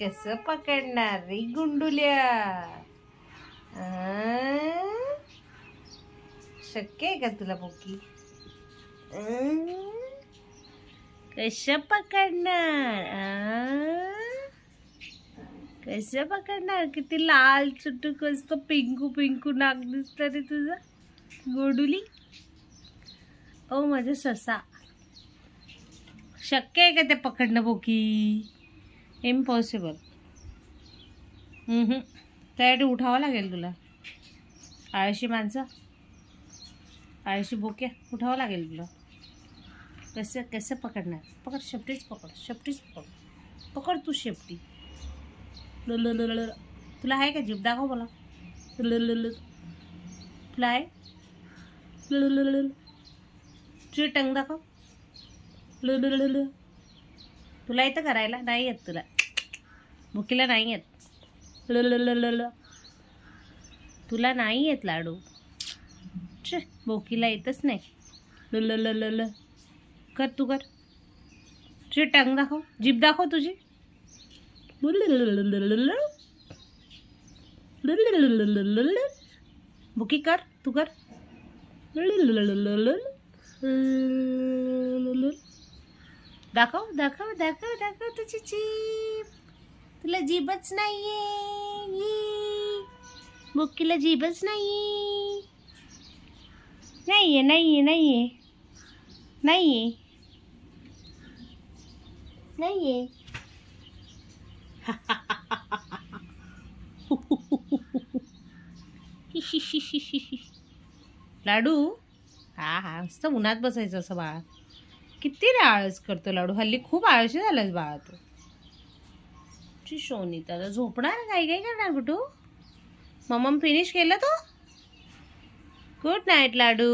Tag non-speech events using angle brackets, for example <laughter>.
कस पकडणार रे गुंडुल्या? शक्य आहे का तुला बोकी? कस पकडणार? कस पकडणार? किती लाल चुटूक असतो पिंकू पिंकू नाक दिसतं रे तुझं. गोडुली? ओ माझा ससा. शक्य आहे का ते पकडणं बोकी? इम्पॉसिबल त्यासाठी उठावं लागेल तुला. आळशी माणसं. आळशी बोक्या. उठावं लागेल तुला. कसं कसं पकडणार? पकड शेपटीच पकड शेपटीच पकड. पकड तू शेपटी. ल ल तुला आहे का जीप दाखव मला. ल ल. तुला आहे? ल तुझी टंग दाखव ल तुला येतं करायला नाही येत तुला मुकीला नाही येत ल तुला नाही येत लाडू चे बोकीला येतच नाही ल कर तू कर तुझी टंग दाखव जीभ दाखव तुझी बुकी कर तू कर दाखव दाखव दाखव दाखव तुझी जीभ. तुला जीभच नाहीये. मुक्कीला जीभच नाहीये. नाहीये नाहीये नाहीये. नाहीये. नाहीये. <laughs> लाडू? हा हा मस्त उन्हात बसायचं असं बाळा. किती रे आळस करतो लाडू. हल्ली खूप आळशी झालास बाळा तू. ची शोनी तर झोपणार काही काही करणार कुठू? मम्म फिनिश केलं तो? गुड नाईट लाडू.